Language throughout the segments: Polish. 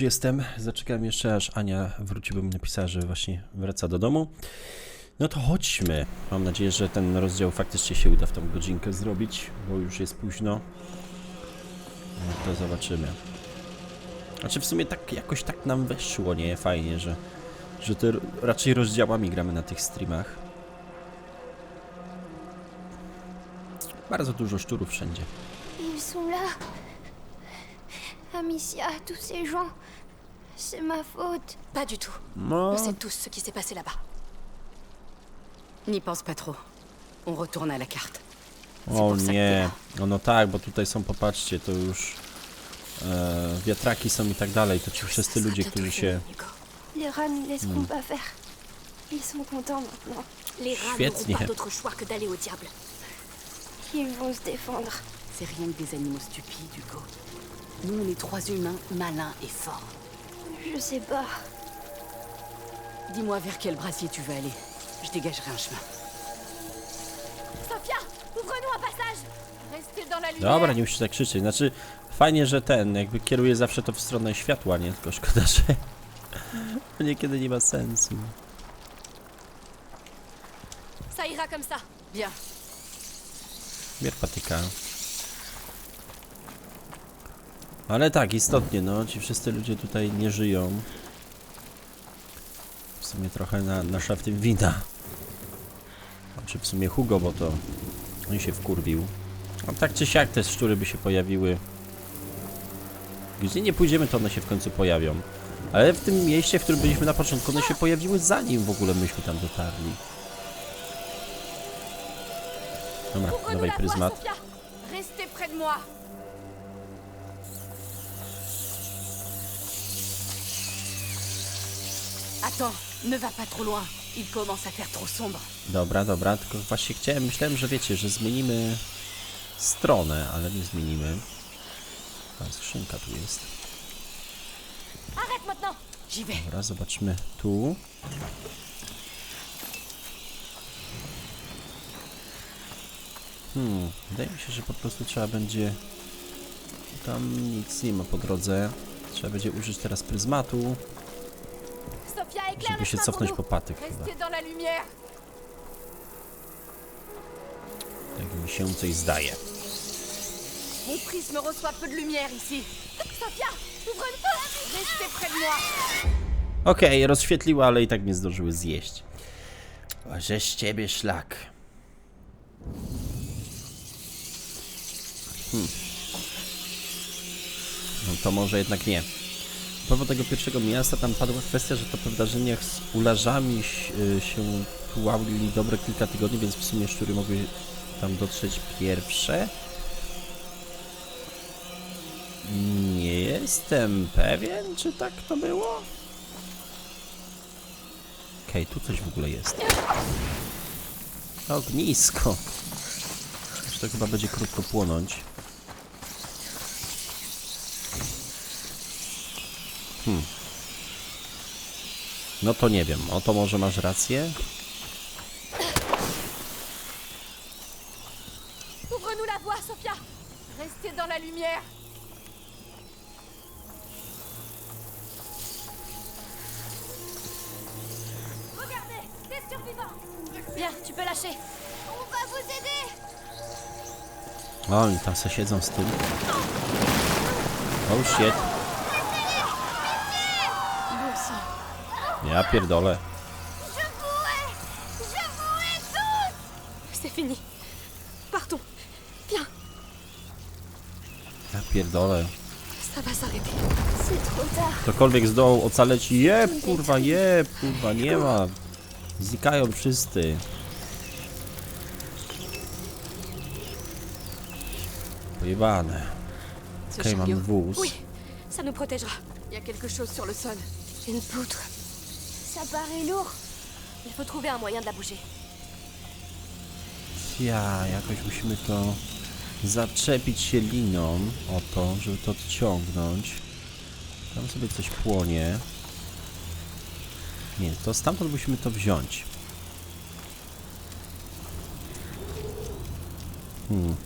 Jestem, zaczekałem jeszcze aż Ania wróci, bo mi napisała, że właśnie wraca do domu. No to chodźmy. Mam nadzieję, że ten rozdział faktycznie się uda w tą godzinkę zrobić, bo już jest późno. No to zobaczymy. Znaczy w sumie tak jakoś tak nam weszło, nie? Fajnie, że, że to raczej rozdziałami gramy na tych streamach. Bardzo dużo szczurów wszędzie. Là. Amicia, tous ces gens. C'est ma faute. Pas du tout. No, On sait tous ce qui s'est passé là-bas. N'y pense pas trop. On retourne à la carte. O nie, no, no tak, bo tutaj są, popatrzcie, to już e, wiatraki są i tak dalej, to ci wszyscy ludzie, którzy się... Les rats ne laisseront pas faire. Ils sont contents maintenant. Les rats Świetnie. n'auront pas d'autre choix que d'aller au diable. Ils vont se défendre. C'est rien que des animaux stupides, Hugo. Nous, on est trois humains malins et forts. Je sais pas. Dis-moi vers quel brasier tu veux aller. Je dégagerai un chemin. Sophia, ouvre-nous un passage. Restez dans la lumière. Dobra, nie musisz tak krzyczeć, znaczy fajnie, że ten, jakby kieruje zawsze to w stronę światła, nie? Tylko szkoda, że niekiedy nie ma sensu. Ça ira comme ça. Bien. Patyka. Ale tak, istotnie, no, ci wszyscy ludzie tutaj nie żyją. W sumie trochę na, nasza w tym wina. Znaczy w sumie Hugo, bo to on się wkurwił. No tak czy siak te szczury by się pojawiły. Gdzie nie pójdziemy, to one się w końcu pojawią. Ale w tym mieście, w którym byliśmy na początku, one się pojawiły zanim w ogóle myśmy tam dotarli. Dobra, dawaj pryzmat. Sophia. Restez près de moi. Attends, ne va pas trop loin. Il commence à faire trop sombre. Dobra, dobra, tylko właśnie chciałem, myślałem, że wiecie, że zmienimy stronę, ale nie zmienimy. Ta skrzynka tu jest. Arrête maintenant. J'y vais. Dobra, zobaczmy tu. Hmm, wydaje mi się, że po prostu trzeba będzie... Tam nic nie ma po drodze. Trzeba będzie użyć teraz pryzmatu, żeby się cofnąć po patyk chyba. Tak mi się coś zdaje. Mon prisme reçoit peu de lumière ici. Sophia, ouvre-le. Restez près de moi. Okej, rozświetliła, ale i tak mnie zdążyły zjeść. Z ciebie szlak. Hmm. No to może jednak nie. Propos tego pierwszego miasta, tam padła kwestia, że to po wydarzeniach z ularzami y, się tułali dobre kilka tygodni, więc w sumie szczury mogły tam dotrzeć pierwsze. Nie jestem pewien, czy tak to było. Okej, tu coś w ogóle jest. Ognisko. To chyba będzie krótko płonąć. Hmm. No to nie wiem. O to może masz rację? Ouvre-nous la voie, Sophia. Restez dans la lumière. Regardez, des survivants. Bien, tu peux lâcher. On va vous aider. O, oni tam se siedzą z tym. Oh shit. Bon sang. Ja pierdolę. C'est fini. Partons. Viens, Ja pierdolę. ça va s'arrêter. C'est trop tard. Ktokolwiek zdołał ocaleć, jeb, kurwa, jeb, kurwa, nie ma. Znikają wszyscy. Pojebane. Okej, mam chariot. wóz. Oui, ça nous protégera. Il y a quelque chose sur le sol. Une poutre. Ça paraît lourd. Il faut trouver un moyen de la bouger. Ja, jakoś musimy to zaczepić się liną o to, żeby to odciągnąć. Tam sobie coś płonie. Nie, to stamtąd musimy to wziąć. Hmm.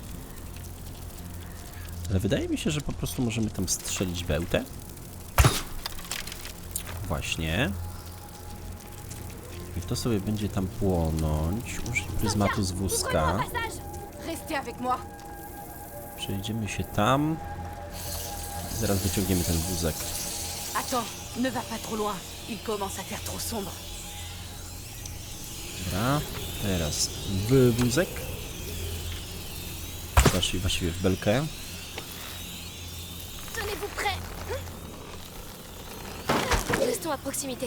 Ale wydaje mi się, że po prostu możemy tam strzelić bełtę. Właśnie. I to sobie będzie tam płonąć. Użyj pryzmatu z wózka. Przejdziemy się tam. Zaraz wyciągniemy ten wózek. Attends, ne va pas trop loin. Il commence à faire trop sombre. Dobra. Teraz w wózek. Znaczy właściwie w belkę. Tenez-vous prêts Restons à proximité.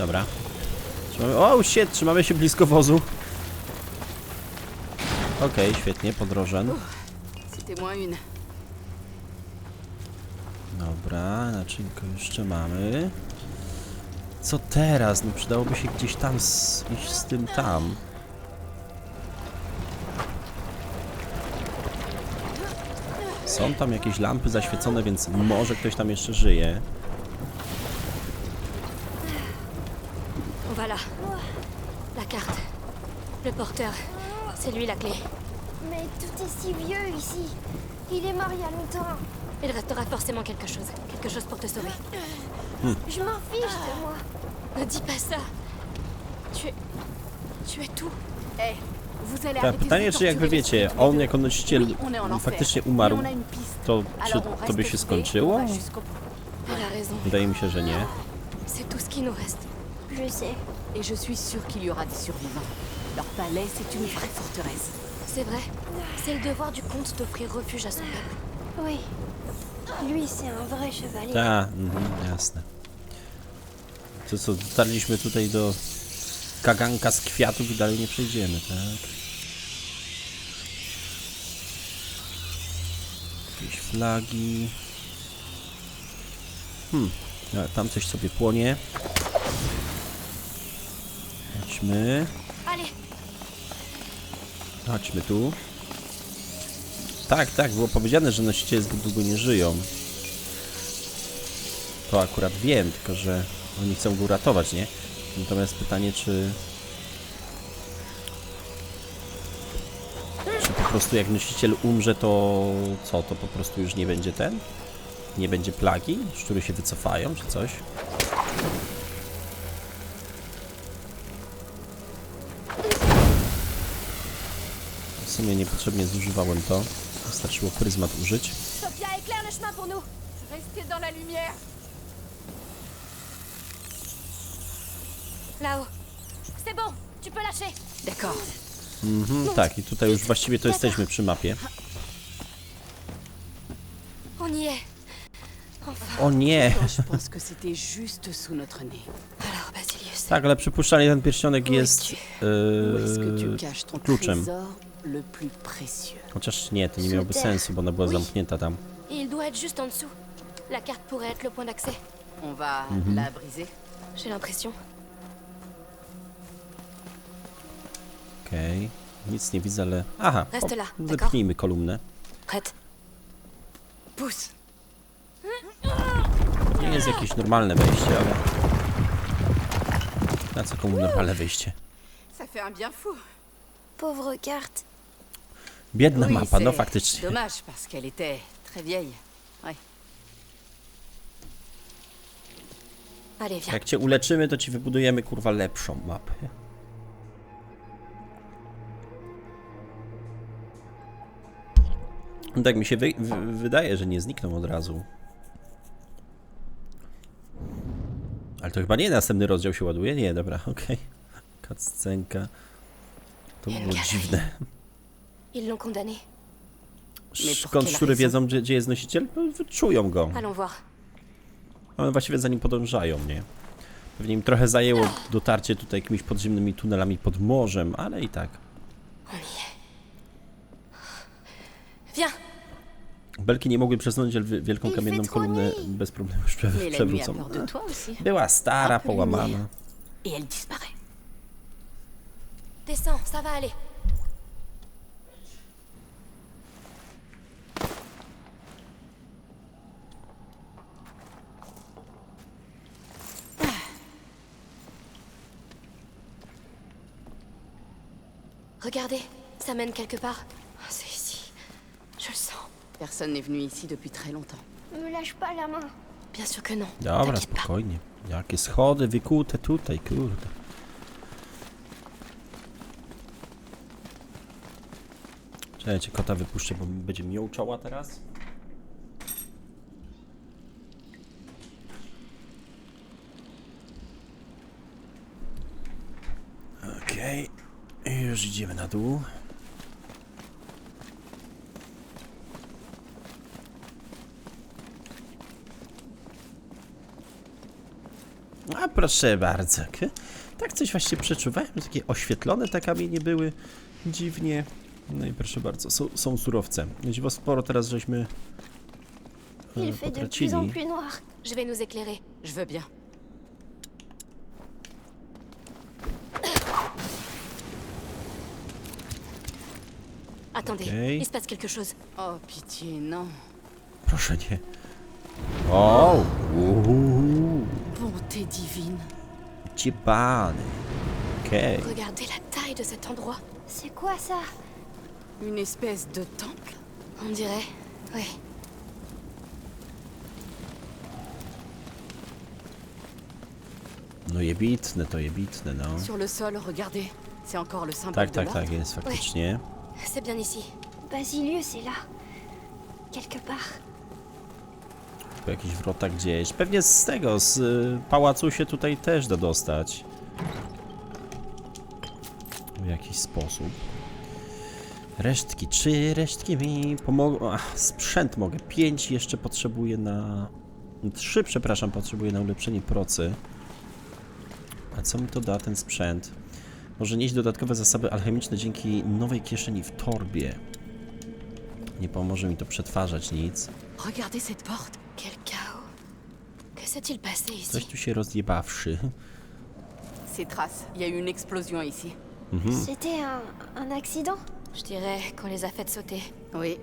Dobra. Trzymamy... O, shit! Trzymamy się blisko wozu. Okej, świetnie, podrożen. Dobra, naczynko jeszcze mamy. Co teraz? No przydałoby się gdzieś tam z, iść z tym tam. Są tam jakieś lampy zaświecone, więc może ktoś tam jeszcze żyje. Porteur. C'est lui la clé. Mais tout est si vieux ici. Il est mort il y a longtemps. Il restera forcément quelque chose. Quelque chose pour te sauver. Je m'en fiche de moi. Ne dis pas ça. Tu es... Tu es tout. Eh, vous allez Ta, arrêter pytanie, czy jak wy torturer wiecie, on jako nosiciel Oui, on est en enfer. faktycznie umarł, on a une piste. to czy to by się skończyło? on va jusqu'au bout. Elle a raison. Wydaje mi się, że nie. C'est tout ce qui nous reste. Je sais. Et je suis sûre qu'il y aura des survivants. Leur palais, c'est une vraie forteresse. C'est vrai. C'est le devoir du comte d'offrir refuge à son peuple. Oui. Lui, c'est un vrai chevalier. Tak, mhm, jasne. To co, dotarliśmy tutaj do kaganka z kwiatów i dalej nie przejdziemy, tak? Jakieś flagi. Hmm, tam coś sobie płonie. Chodźmy, Allez, chodźmy tu. Tak, tak, było powiedziane, że nosiciele zbyt długo nie żyją. To akurat wiem, tylko że oni chcą go uratować, nie? Natomiast pytanie, czy... Czy po prostu jak nosiciel umrze, to co? To po prostu już nie będzie ten? Nie będzie plagi? Szczury się wycofają, czy coś? Sumie niepotrzebnie zużywałem to. Wystarczyło pryzmat użyć. Sophia, éclaire le chemin pour nous. Restez dans la lumière. Là-haut. C'est bon, tu peux lâcher. D'accord. Mhm, tak, i tutaj już właściwie to jesteśmy przy mapie. On y est. O nie! Je pense que c'était juste sous notre nez. Alors, Basilius. Tak, ale przypuszczalnie ten pierścionek jest Où est-ce que tu yy, caches ton kluczem. trésor le plus précieux Chociaż nie, to nie miałoby sensu, bo ona była Oui. zamknięta tam. Et il doit être juste en dessous. La carte pourrait être le point d'accès. On va Mhm. la briser. J'ai l'impression. Okej. Nic nie widzę, ale... Aha, Reste o, là, d'accord? zepchnijmy kolumnę. Prête Pousse. Nie jest jakieś normalne wejście, ale... Na co komu normalne wejście? Ça fait un bien fou. Pauvre carte. Biedna Oui, mapa, no faktycznie. Dommage parce qu'elle était très vieille. Ouais. Allez, viens. Jak cię uleczymy, to ci wybudujemy, kurwa, lepszą mapę. No Tak mi się wy wy wydaje, że nie znikną od razu. Ale to chyba nie następny rozdział się ładuje? Nie, dobra, okej. Okay. To było dziwne. Ils l'ont condamné. Skąd szczury wiedzą, gdzie, gdzie jest nosiciel? No, Wyczują go. Allons voir. One właściwie za nim podążają, nie? Pewnie im trochę zajęło dotarcie tutaj jakimiś podziemnymi tunelami pod morzem, ale i tak. Y. Viens Belki nie mogły przesunąć wi- wielką Il kamienną fait trop kolumnę nuit. bez problemu już prze- Mais la nuit a przewrócą. peur de toi aussi. Była stara, połamana. Et elle disparaît. Descends, ça va aller. Regardez, ça mène quelque part. Ah, C'est ici. Je le sens. Personne n'est venu ici depuis très longtemps. Me lâche pas la main. Bien sûr que non. Dobra, T'inquiète pas. spokojnie. Jakie schody wykute tutaj, kurde. Czekajcie, kota wypuszczę, bo będzie miączała teraz. Okej, już idziemy na dół. A proszę bardzo. Tak coś właśnie przeczuwałem, takie oświetlone te kamienie były dziwnie. No i proszę bardzo, są, są surowce. Dziwo sporo teraz żeśmy e, Il fait de plus en plus noir. Je vais nous éclairer. Je veux bien. Attendez, Ok. il se passe quelque chose. Oh, pitié, non. Proszę nie. O! Uuu, Bonté divine. Ciepany. Okej. Regardez la taille de cet endroit. C'est quoi ça? Une espèce de temple? On dirait. Oui. No jebitne, to jebitne, no. Sur le sol, regardez. C'est encore le symbole Tak, de tak, tak, jest faktycznie. C'est bien ici. Basilius est là. Quelque part. Tu jakiś wrota gdzieś. Pewnie z tego, z y, pałacu się tutaj też da dostać. W jakiś sposób. Resztki. Czy resztki mi pomogą? Ach, sprzęt mogę. Pięć jeszcze potrzebuję na... Trzy, przepraszam, potrzebuję na ulepszenie procy. A co mi to da, ten sprzęt? Może nieść dodatkowe zasoby alchemiczne dzięki nowej kieszeni w torbie. Nie pomoże mi to przetwarzać nic. Regardez cette porte. Quel chaos. Que s'est-il passé ici Coś tu się rozjebawszy. Ces traces. Il y a eu une explosion ici. C'était un, un accident Je dirais qu'on les a fait sauter. Oui.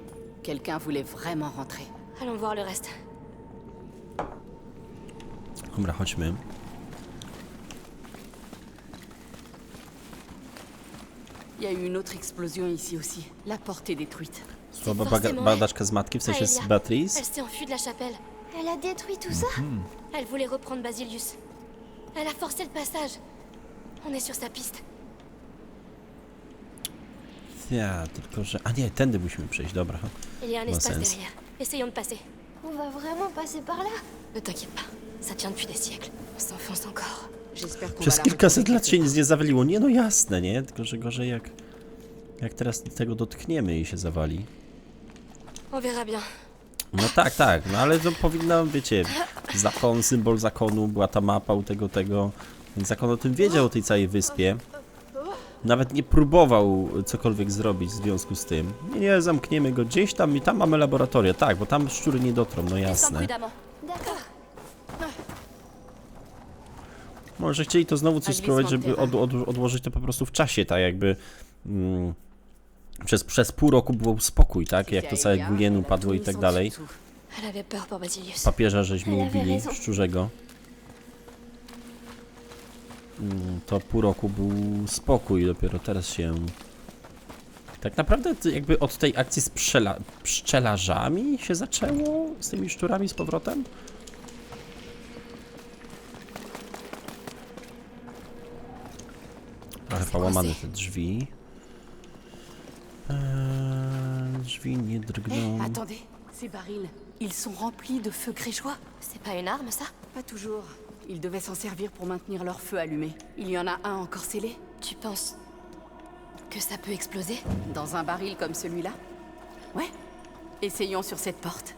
Quelqu'un voulait vraiment rentrer. Allons voir le reste. Dobra, chodźmy. Il y a eu une autre explosion ici aussi. La porte est détruite. Słaba baga- forcément badaczka z matki, w sensie z Aelia. Beatrice. Elle s'est enfuie de la chapelle. Elle a détruit tout ça Elle voulait reprendre Basilius. Elle a forcé le passage. On est sur sa piste. Ja, tylko że... A nie, tędy musimy przejść, dobra. Il y a un Bon espace sens. derrière. Essayons de passer. On va vraiment passer par là? Ne t'inquiète pas. Ça tient depuis des siècles. On s'enfonce encore. Przez kilkaset lat się nic nie zawaliło. Nie, no jasne, nie? Tylko, że gorzej jak... Jak teraz tego dotkniemy i się zawali. No tak, tak, no ale to powinno, wiecie, zakon, symbol zakonu, była ta mapa u tego, tego, więc zakon o tym wiedział, o tej całej wyspie. Nawet nie próbował cokolwiek zrobić w związku z tym. Nie, nie, zamkniemy go gdzieś tam i tam mamy laboratoria, tak, bo tam szczury nie dotrą, no jasne. prudemment. D'accord. Może chcieli to znowu coś spróbować, żeby od, od, odłożyć to po prostu w czasie, tak jakby... Mm, przez, przez pół roku był spokój, tak? Jak to całe Gulienu padło i tak dalej. Papieża żeśmy ubili, szczurzego. Mm, To pół roku był spokój, dopiero teraz się... Tak naprawdę to jakby od tej akcji z pszczelarzami się zaczęło? Z tymi szczurami z powrotem? Trochę połamane te drzwi. Eee, drzwi nie drgną. Attendez, ces barils, ils sont remplis de feu grégeois C'est pas une arme, ça? Pas toujours. Ils devaient s'en servir pour maintenir leur feu allumé. Il y en a un encore scellé Tu penses que ça peut exploser? Dans un baril comme celui-là? Ouais. Essayons sur cette porte.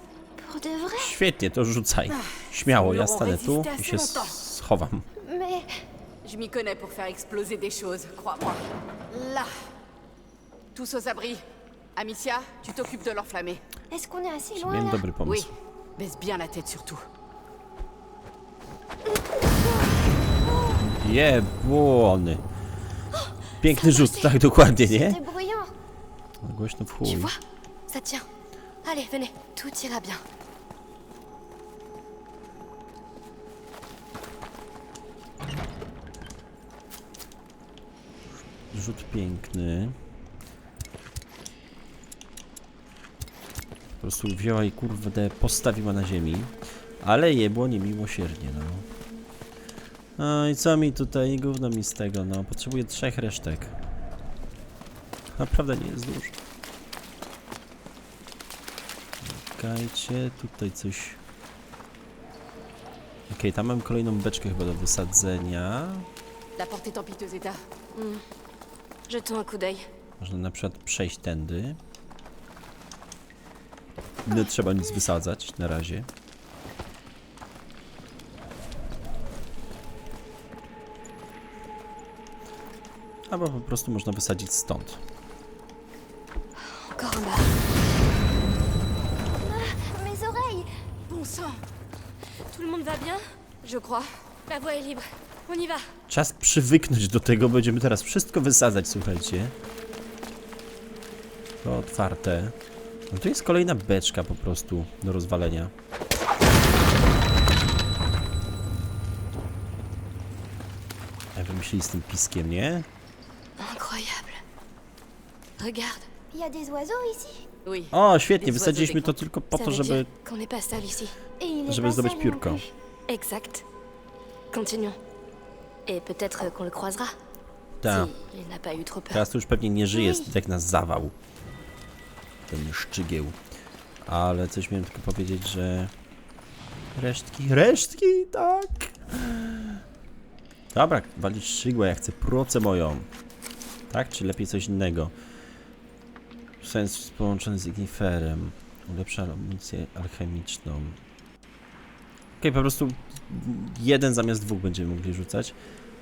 Pour de vrai? Świetnie, to rzucaj. Śmiało, ja stanę tu i się schowam. Mais Je m'y connais pour faire exploser des choses, crois-moi. Là. Tous aux abris. Amicia, tu t'occupes de l'enflammer. est-ce qu'on est assez loin là Oui. Baisse bien la tête surtout. Jebłony. Piękny rzut, tak dokładnie, nie? C'était bruyant. Głośno w Tu chuj. vois? Ça tient. Allez, venez. Tout ira bien. Rzut piękny. Po prostu wzięła i kurde postawiła na ziemi. Ale je było niemiłosiernie, no. No i co mi tutaj, gówno mi z tego, no. Potrzebuję trzech resztek. Naprawdę nie jest dużo. Czekajcie, tutaj coś... Okej, tam mam kolejną beczkę chyba do wysadzenia. La Można na przykład przejść tędy. Nie trzeba nic wysadzać na razie. Albo po prostu można wysadzić stąd. Encore en bas. Mes oreilles Bon sang Tout le monde va bien Je crois. La voie est libre. Czas przywyknąć do tego, będziemy teraz wszystko wysadzać, słuchajcie. To otwarte. No tu jest kolejna beczka po prostu do rozwalenia. Jak wymyślili z tym piskiem, nie? Incroyable. Regarde. Il y a des oiseaux ici Oui. O, świetnie, wysadziliśmy to tylko po to, żeby... Żeby zdobyć piórko. Exact. Continuons. Et peut-être qu'on le croisera. Ta, Si il n'a pas eu trop peur. teraz to już pewnie nie żyje, jest jak nas zawał. Ten szczygieł. Ale coś miałem tylko powiedzieć, że... Resztki, resztki, tak! Dobra, walić szczygłę, ja chcę procę moją. Tak, czy lepiej coś innego? Sens połączony z igniferem. Ulepsza amunicję alchemiczną. Okej, po prostu jeden zamiast dwóch będziemy mogli rzucać.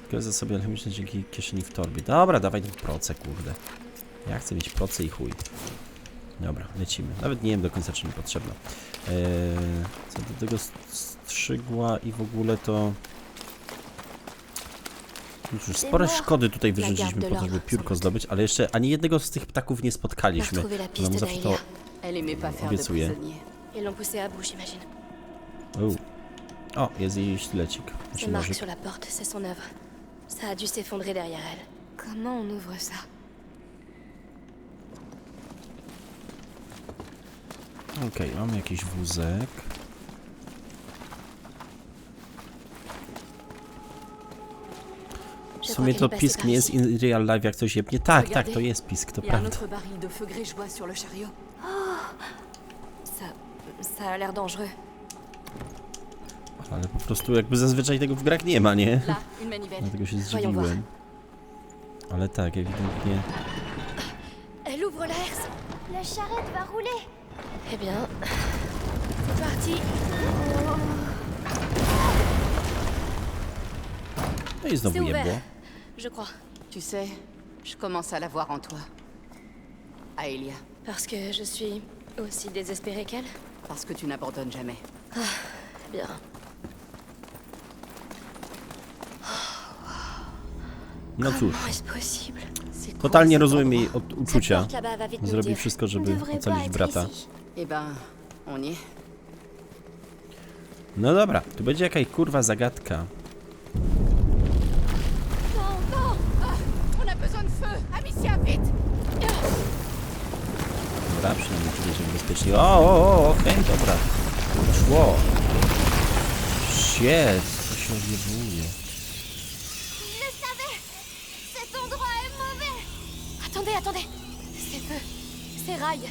Tylko zasoby alchemiczne dzięki kieszeni w torbie. Dobra, dawaj ten proce, kurde. Ja chcę mieć proce i chuj. Dobra, lecimy. Nawet nie wiem do końca, czy mi potrzebna. Eee, co do tego st- strzygła i w ogóle to... Już spore szkody tutaj wyrzuciliśmy po to, żeby piórko zdobyć, ale jeszcze ani jednego z tych ptaków nie spotkaliśmy. mu zawsze to... Obiecuję. prisonniers. O, jest jej sztylecik. Sur la porte, c'est son œuvre. Ça a dû s'effondrer derrière elle. Comment on ouvre ça? Okej, mamy jakiś wózek. W Je sumie crois to pisk nie jest in real life jak coś jebnie. Tak, tak, to jest pisk, to prawda. autre baril de feu grégeois sur le chariot. Ça, ça a l'air dangereux. Ale po prostu jakby zazwyczaj tego w grach nie ma, nie? Dlatego się zdziwiłem. Ale tak, ewidentnie. Elle ouvre la herse. La charrette va rouler Eh bien, c'est parti. No i znowu jebło. je crois. Tu sais, je commence à la voir en toi. Aelia, Parce que je suis aussi désespérée qu'elle parce que tu n'abandonnes jamais. Bien. No cóż, totalnie rozumiem jej od uczucia. Zrobi wszystko, żeby ocalić brata. Eh y. No dobra, tu będzie jakaś kurwa zagadka. On a besoin de feu Amicia, vite Dobra, przynajmniej tu będziemy bezpieczni. O, o, o, okej, dobra. Szło. Shit, co się odjebuje. Rails.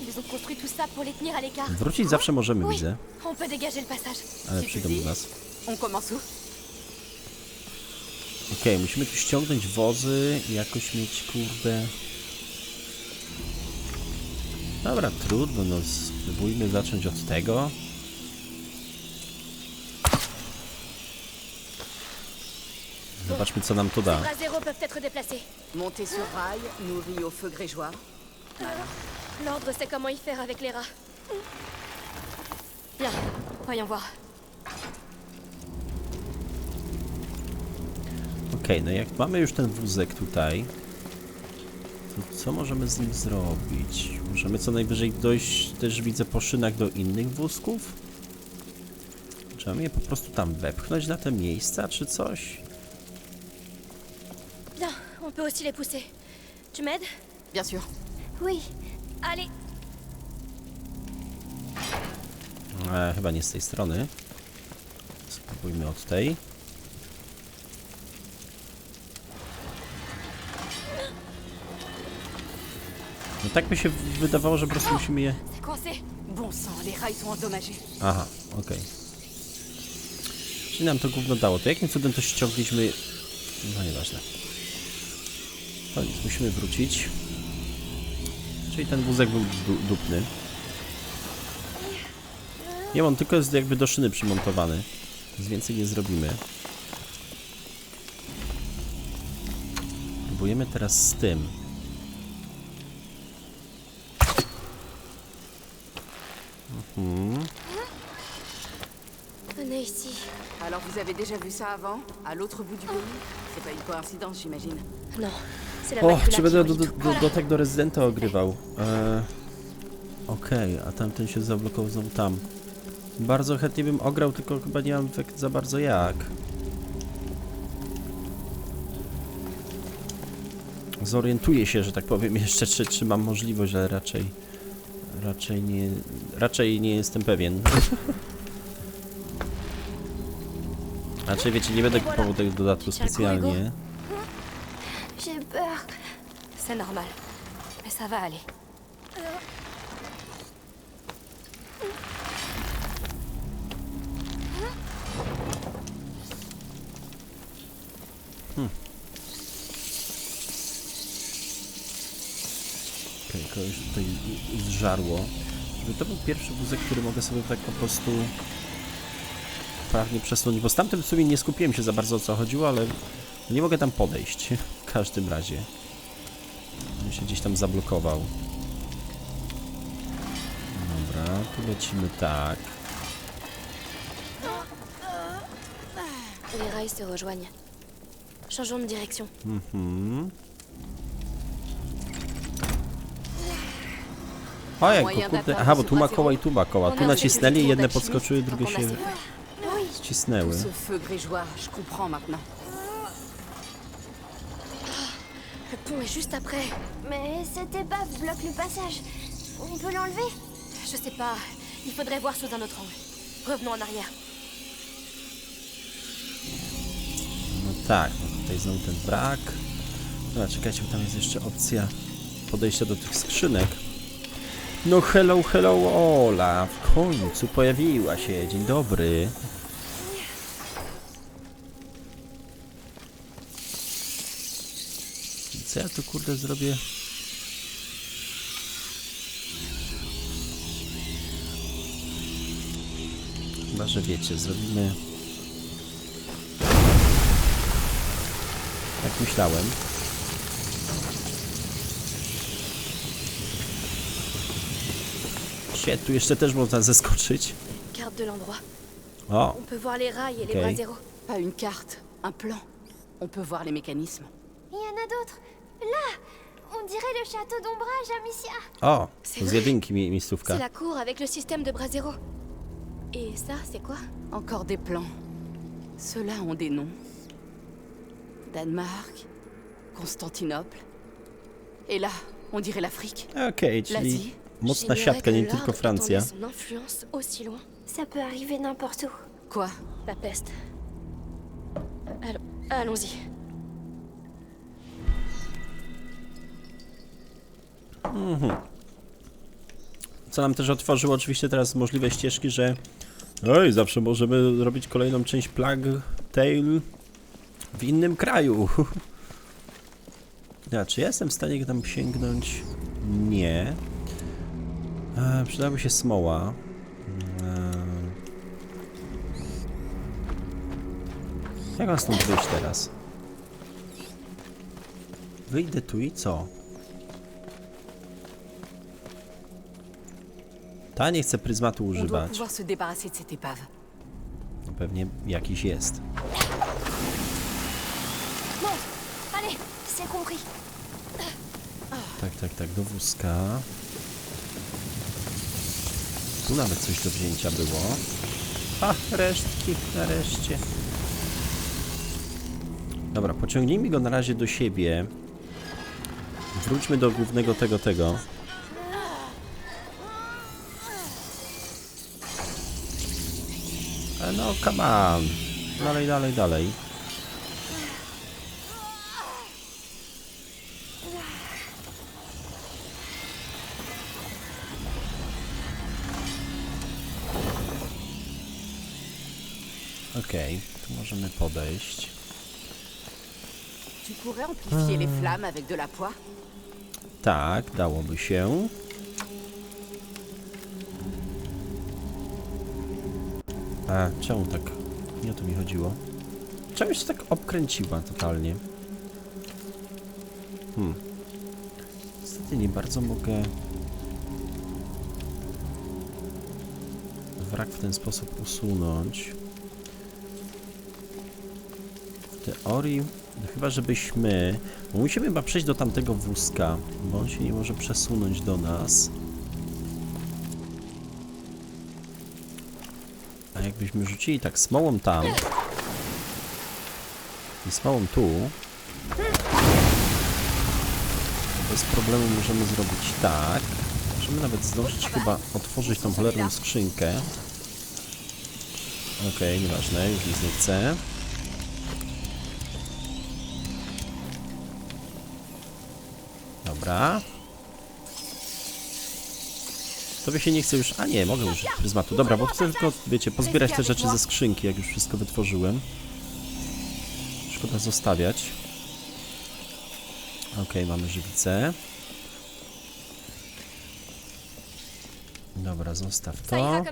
Ils ont construit tout ça pour les tenir à l'écart. Wrócić zawsze możemy, Oui, widzę. on peut dégager le passage. Ale Si tu przyjdą dis. do nas. On commence où Okej, musimy tu ściągnąć wozy i jakoś mieć, kurde... Dobra, trudno, no spróbujmy zacząć od tego. Zobaczmy, co nam to da. Les bras zéro peuvent être déplacés. Monter sur rail, nourri au feu grégeois. L'ordre sait comment y faire avec les rats. Bien, voyons voir. Okej, no jak mamy już ten wózek tutaj, to co możemy z nim zrobić? Możemy co najwyżej dojść, też widzę po szynach do innych wózków? Czy mamy je po prostu tam wepchnąć na te miejsca, czy coś? Bien, on peut aussi les pousser. Tu m'aides Bien sûr. Oui, Allez E, chyba nie z tej strony. Spróbujmy od tej. No tak mi się wydawało, że po prostu musimy je... Aha, okej. Czyli nam to gówno dało. To jakim cudem to ściągliśmy... No nieważne. To nic, musimy wrócić. Czyli ten wózek był du dupny. Nie, on tylko jest jakby do szyny przymontowany. Nic więcej nie zrobimy. Próbujemy teraz z tym. Ici. Alors vous avez déjà vu ça avant À l'autre bout du pays C'est pas une coïncidence, j'imagine. Non, O, czy będę do, do, do tego rezydenta ogrywał? E, Okej, a tamten się zablokował znowu tam. Bardzo chętnie bym ograł, tylko chyba nie mam tak za bardzo jak. Zorientuję się, że tak powiem, jeszcze czy, czy mam możliwość, ale raczej... Raczej nie... Raczej nie jestem pewien. Raczej wiecie, nie będę kupował tego dodatku specjalnie. C'est normal. Mais ça va aller. Tutaj zżarło. To był pierwszy wózek, który mogę sobie tak po prostu prawnie przesunąć, bo z tamtym w sumie nie skupiłem się za bardzo o co chodziło, ale nie mogę tam podejść. W każdym razie. On się gdzieś tam zablokował. Dobra, tu lecimy tak. Les rails se rejoignent. Changeons de direction. Mhm. O jak kurde, aha, bo tu ma koła i tu ma koła. Tu nacisnęli, jedne podskoczyły, drugie się ścisnęły. Ce feu grégeois, je comprends maintenant. Le pont est juste après. Mais cette épave bloque le passage. On peut l'enlever Je sais pas. Il faudrait voir sous un autre angle. Revenons en arrière. No tak, no tutaj znowu ten brak. Dobra, czekajcie, bo tam jest jeszcze opcja podejścia do tych skrzynek. No hello, hello Ola, w końcu pojawiła się, dzień dobry. Co ja tu kurde zrobię? Chyba, że wiecie, zrobimy... Jak myślałem. Shit, tu jeszcze też można zeskoczyć. Carte de l'endroit. O, On peut voir les rails et les Ok. bras zéro. Pas une carte, un plan. On peut voir les mécanismes. Il y en a d'autres. Là On dirait le château d'ombrage à Missia. o, C'est to z vrai. jedynki mi- miejscówka. C'est la cour avec le système de bras zéro. Et ça, c'est quoi? Encore des plans. Ceux-là ont des noms. Danemark, Constantinople. Et là, on dirait l'Afrique. Okej, czyli L'Asie. mocna J'ignorais siatka, que nie l'ordre tylko étendait Francja. son influence aussi loin. Ça peut arriver n'importe où. Quoi? La peste. Allons, allons-y. Co nam też otworzyło oczywiście teraz możliwe ścieżki, że oj, zawsze możemy robić kolejną część Plague Tale w innym kraju. Ja, czy ja jestem w stanie tam sięgnąć? Nie. E, przydałaby się smoła. E, jak mam stąd wyjść teraz? Wyjdę tu i co? Ta nie chce pryzmatu używać. No Pewnie jakiś jest. Tak, tak, tak, do wózka. Tu nawet coś do wzięcia było. A, resztki, nareszcie. Dobra, pociągnijmy go na razie do siebie. Wróćmy do głównego tego, tego. No, come on. Dalej, dalej, dalej. Okej, tu możemy podejść. Tu pourrais amplifier les flammes avec de la poix Tak, dałoby się. A, czemu tak? Nie o to mi chodziło. Czemu się tak obkręciła totalnie? Hmm. Niestety nie bardzo mogę... Wrak w ten sposób usunąć. W teorii, no chyba żebyśmy... Bo musimy chyba przejść do tamtego wózka, bo on się nie może przesunąć do nas. A jakbyśmy rzucili tak smołą tam i smołą tu, bez problemu możemy zrobić tak. Możemy nawet zdążyć chyba otworzyć tą cholerną skrzynkę. Okej, nieważne, już nic nie chcę. Dobra. Tobie się nie chce już... A nie, mogę użyć pryzmatu. Dobra, bo chcę tylko, wiecie, pozbierać te rzeczy ze skrzynki, jak już wszystko wytworzyłem. Szkoda zostawiać. Okej, mamy żywicę. Dobra, zostaw to.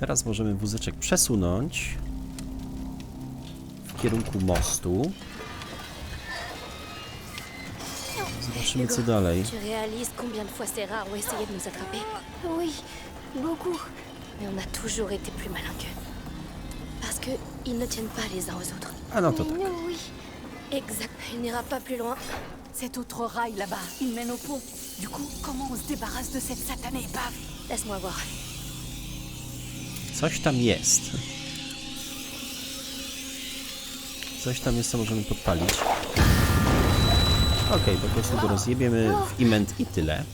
Teraz możemy wózeczek przesunąć w kierunku mostu. Zobaczymy co dalej. Tu réalises combien de fois ces rats ont essayé de nous attraper? Oui, beaucoup. Mais on a toujours été plus malins qu'eux. Parce que ils ne tiennent pas les uns aux autres. A no to tak. Nous, oui. Exact. Il n'ira pas plus loin. Cet autre rail là-bas, il mène au pont. Du coup, comment on se débarrasse de cette satanée épave? Laisse-moi voir. Coś tam jest. Coś tam jest, co możemy podpalić. Okej, po prostu go rozjebiemy w iment i tyle.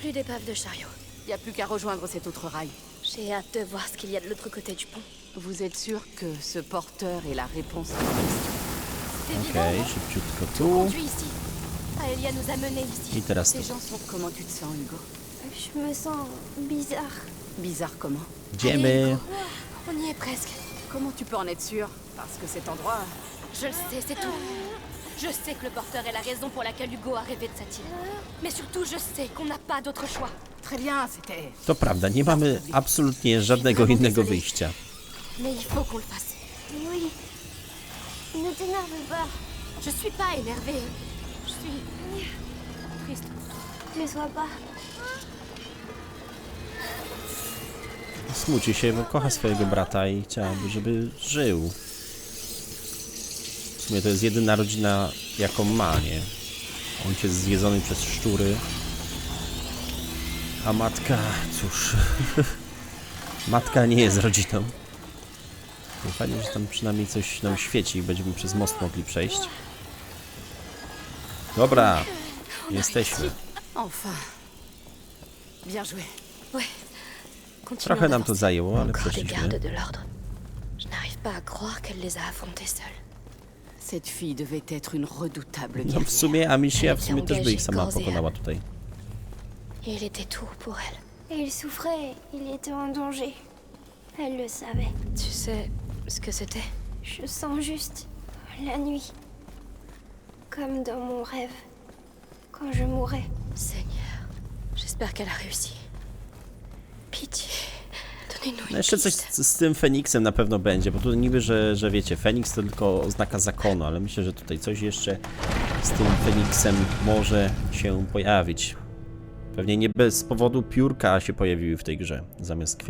Plus d'épave de chariot. Y a plus qu'à rejoindre cet autre rail. J'ai hâte de voir ce qu'il y a de l'autre côté du pont. Vous êtes sûr que ce porteur est la réponse C'est Okej, évident. szybciutko Tout tu. conduit ici. Aelia nous a menés ici. I teraz tu. Ces gens sont comment tu te sens, Hugo? Je me sens bizarre. Bizarre comment? Idziemy. On y est presque. Comment tu peux en être sûr? Parce que cet endroit... Je le sais, c'est tout. Je sais que le porteur est la raison pour laquelle Hugo a rêvé de cette île. Mais surtout, je sais qu'on n'a pas d'autre choix. Très bien, c'était... To prawda, nie mamy absolutnie żadnego innego wyjścia. Mais il faut qu'on le fasse. Oui. Ne t'énerve pas. Je suis pas énervée. Je suis triste. Ne sois pas. Smuci się, bo kocha swojego brata i chciałaby, żeby żył. W sumie to jest jedyna rodzina, jaką ma, nie? Ojciec jest zjedzony przez szczury. A matka, cóż... matka nie jest rodziną. No Fajnie, że tam przynajmniej coś nam świeci i będziemy przez most mogli przejść. Dobra, jesteśmy. Trochę nam to zajęło, ale przeszliśmy. Cette fille devait être une redoutable No w guerrière. sumie Amicia w sumie też by ich sama pokonała tutaj. Il était tout pour elle. Et il souffrait, il était en danger. Elle le savait. Tu sais ce que c'était? Je sens juste la nuit. Comme dans mon rêve. Quand je mourrais. Seigneur, j'espère qu'elle a réussi. Pitié, No jeszcze coś z, z tym Feniksem na pewno będzie, bo tu niby, że, że wiecie, Feniks to tylko oznaka zakonu, ale myślę, że tutaj coś jeszcze z tym Feniksem może się pojawić. Pewnie nie bez powodu piórka się pojawiły w tej grze, zamiast kwiatów.